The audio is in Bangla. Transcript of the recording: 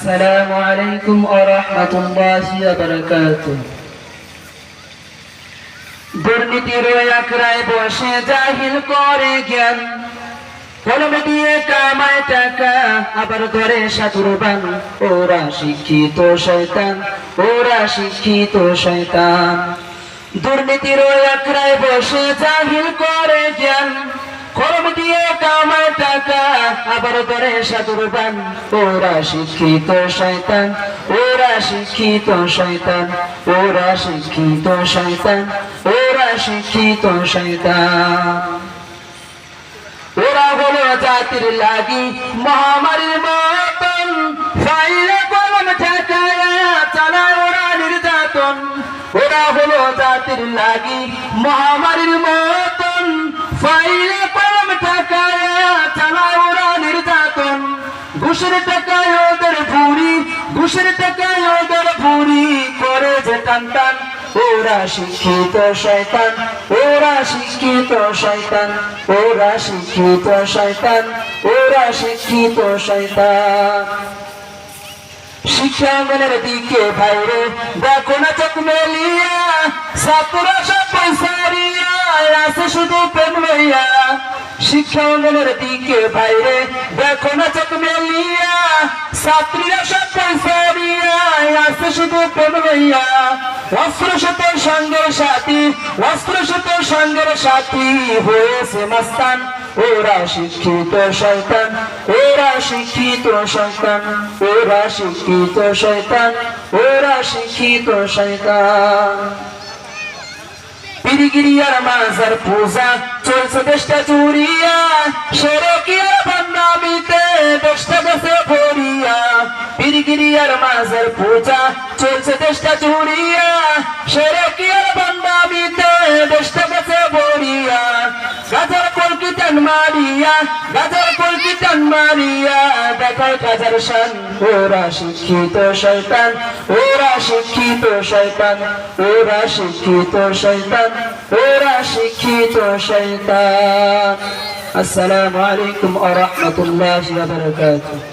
السلام عليكم ورحمة الله وبركاته দুর্নীতির ওই আখড়ায় বসে জাহিল করে জ্ঞান কলম দিয়ে কামায় টাকা আবার ধরে সাধুরবান ওরা শিক্ষিত শয়তান ওরা শিক্ষিত শয়তান দুর্নীতির ওই আখড়ায় বসে জাহিল করে আবার ধরে সাধুরবান ওরা শিক্ষিত শয়তান, ওরা শিক্ষিত শয়তান, ওরা শিক্ষিত শয়তান, ওরা শিক্ষিত শয়তান। ওরা হলো জাতির লাগি, মহামারীর মতন। ফাইলে কলম ঠেকায়া ওরা নির্যাতন। ওরা হলো জাতির লাগি, মহামারীর মতন। ফাইলে টান, ওরা শিক্ষিত শয়তান, ওরা শিক্ষিত শয়তান, ওরা শিক্ষিত শয়তান, ওরা শিক্ষিত শয়তান। শিক্ষাঙ্গনের দিকে বাইরে, দেখো না চোখ মেলিয়া ছাত্ররা সব দিয়া আছে শুধু প্রেম লইয়া। শিক্ষাঙ্গনের দিকে বাইরে, দেখো না চোখ মেলিয়া ছাত্রীরা সব দিয়া আছে শুধু প্রেম লইয়া। অস্ত্র সাথে সঙ্গের সাথী অস্ত্র সাথে সঙ্গের সাথী হয়েছে মাস্তান। ওরা শিক্ষিত শয়তান, ওরা শিক্ষিত শয়তান, ওরা শিক্ষিত শয়তান, ওরা শিক্ষিত শয়তান। পিরিগিরিয়ার মাজার পূজা, চলছে দেশটা চুরিয়া সরকিয়ার মাজার পূজা চলছে দেশটা চুরিয়া সেরে সরকিয়ার বান্নামিতে দেশটা গেছে ভরিয়া গাজার কলকিটান মারিয়া, গাজার কলকিটান মারিয়া। দেখায় গাজার শান, ওরা শিক্ষিত শয়তান, ওরা শিক্ষিত শয়তান, ওরা শিক্ষিত শয়তান, ওরা শিক্ষিত শয়তান। আসসালামু আলাইকুম ওয়া রাহমাতুল্লাহি ওয়া বারাকাতুহু।